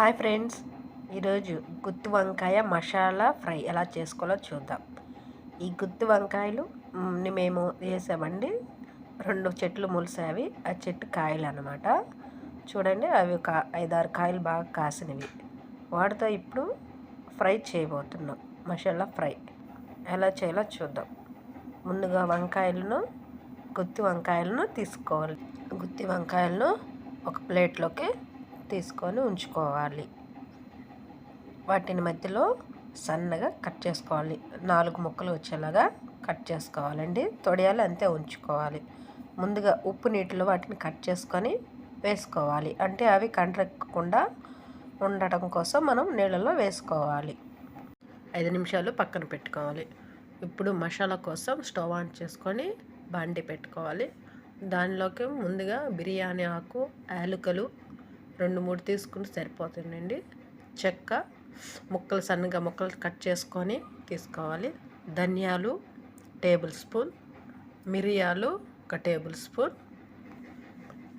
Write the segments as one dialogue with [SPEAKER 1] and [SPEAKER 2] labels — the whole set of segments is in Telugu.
[SPEAKER 1] Hi friends. ఈరోజు గుత్తి వంకాయ మసాలా ఫ్రై ఎలా చేసుకోవాలో చూద్దాం. ఈ గుత్తి వంకాయలు మేము వేసామండి. రెండు చెట్లు ములిసావి. ఆ చెట్టు కాయలు అనమాట చూడండి అవి కా ఐదారు కాయలు బాగా కాసినవి. వాటితో ఇప్పుడు ఫ్రై చేయబోతున్నాం. మసాలా ఫ్రై ఎలా చేయాలో చూద్దాం. ముందుగా వంకాయలను గుత్తి వంకాయలను తీసుకోవాలి. గుత్తి వంకాయలను ఒక ప్లేట్లోకి తీసుకొని ఉంచుకోవాలి. వాటిని మధ్యలో సన్నగా కట్ చేసుకోవాలి. నాలుగు ముక్కలు వచ్చేలాగా కట్ చేసుకోవాలండి. తొడియాలు అంతే ఉంచుకోవాలి. ముందుగా ఉప్పు నీటిలో వాటిని కట్ చేసుకొని వేసుకోవాలి. అంటే అవి కండ్రెక్కకుండా ఉండటం కోసం మనం నీళ్ళలో వేసుకోవాలి. ఐదు నిమిషాలు పక్కన పెట్టుకోవాలి. ఇప్పుడు మసాలా కోసం స్టవ్ ఆన్ చేసుకొని బండి పెట్టుకోవాలి. దానిలోకి ముందుగా బిర్యానీ ఆకు యాలకులు రెండు మూడు తీసుకుంటే సరిపోతుందండి. చెక్క ముక్కలు సన్నగా ముక్కలు కట్ చేసుకొని తీసుకోవాలి. ధనియాలు టేబుల్ స్పూన్ మిరియాలు ఒక టేబుల్ స్పూన్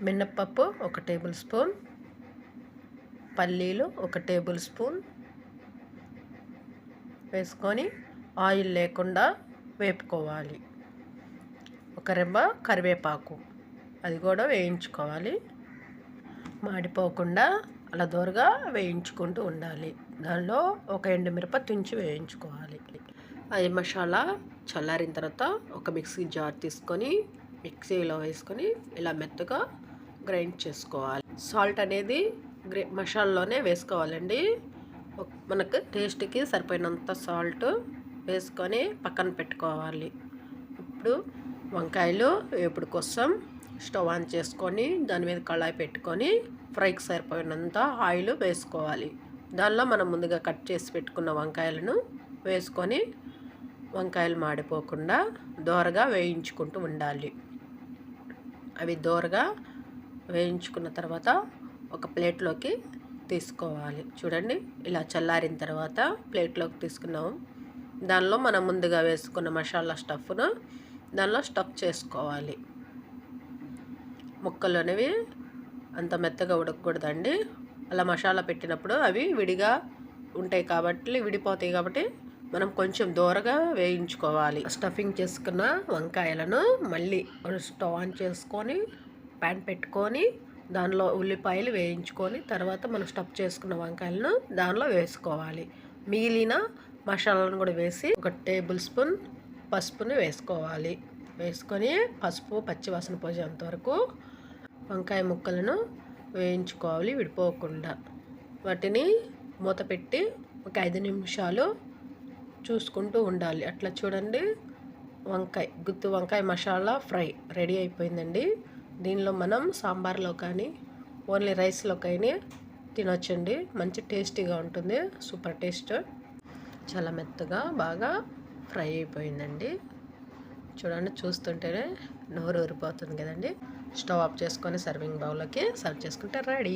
[SPEAKER 1] మినప్పప్పు ఒక టేబుల్ స్పూన్ పల్లీలు ఒక టేబుల్ స్పూన్ వేసుకొని ఆయిల్ లేకుండా వేపుకోవాలి. ఒక రెమ్మ కరివేపాకు అది కూడా వేయించుకోవాలి. మాడిపోకుండా అలా దూరగా వేయించుకుంటూ ఉండాలి. దానిలో ఒక ఎండుమిరప తుంచి వేయించుకోవాలి. అది మసాలా చల్లారిన తర్వాత ఒక మిక్సీ జార్ తీసుకొని మిక్సీలో వేసుకొని ఇలా మెత్తగా గ్రైండ్ చేసుకోవాలి. సాల్ట్ అనేది గ్రే మసాలాలోనే వేసుకోవాలండి. మనకు టేస్ట్కి సరిపోయినంత సాల్ట్ వేసుకొని పక్కన పెట్టుకోవాలి. ఇప్పుడు వంకాయలు వేపుడు కోసం స్టవ్ ఆన్ చేసుకొని దాని మీద కళాయి పెట్టుకొని ఫ్రైకి సరిపోయినంత ఆయిల్ వేసుకోవాలి. దానిలో మనం ముందుగా కట్ చేసి పెట్టుకున్న వంకాయలను వేసుకొని వంకాయలు మాడిపోకుండా దోరగా వేయించుకుంటూ ఉండాలి. అవి దోరగా వేయించుకున్న తర్వాత ఒక ప్లేట్లోకి తీసుకోవాలి. చూడండి ఇలా చల్లారిన తర్వాత ప్లేట్లోకి తీసుకున్నాము. దానిలో మనం ముందుగా వేసుకున్న మసాలా స్టఫ్ను దానిలో స్టఫ్ చేసుకోవాలి. ముక్కలు అనేవి అంత మెత్తగా ఉడకకూడదండి. అలా మసాలా పెట్టినప్పుడు అవి విడిగా ఉంటాయి కాబట్టి విడిపోతాయి కాబట్టి మనం కొంచెం దూరగా వేయించుకోవాలి. స్టఫింగ్ చేసుకున్న వంకాయలను మళ్ళీ స్టవ్ ఆన్ చేసుకొని ప్యాన్ పెట్టుకొని దానిలో ఉల్లిపాయలు వేయించుకొని తర్వాత మనం స్టఫ్ చేసుకున్న వంకాయలను దానిలో వేసుకోవాలి. మిగిలిన మసాలాలను కూడా వేసి ఒక టేబుల్ స్పూన్ పసుపుని వేసుకోవాలి. వేసుకొని పసుపు పచ్చివాసన పోసేంత వరకు వంకాయ ముక్కలను వేయించుకోవాలి విడిపోకుండా. వాటిని మూత పెట్టి ఒక ఐదు నిమిషాలు చూసుకుంటూ ఉండాలి. అట్లా చూడండి. వంకాయ గుత్తి వంకాయ మసాలా ఫ్రై రెడీ అయిపోయిందండి. దీనిలో మనం సాంబార్లో కానీ ఓన్లీ రైస్లో కానీ తినొచ్చండి. మంచి టేస్టీగా ఉంటుంది. Super taste. చాలా మెత్తగా బాగా ఫ్రై అయిపోయిందండి. చూడండి చూస్తుంటేనే నోరు ఊరిపోతుంది కదండి. స్టవ్ ఆఫ్ చేసుకొని సర్వింగ్ బౌల్లోకి సర్వ్ చేసుకుంటే రెడీ.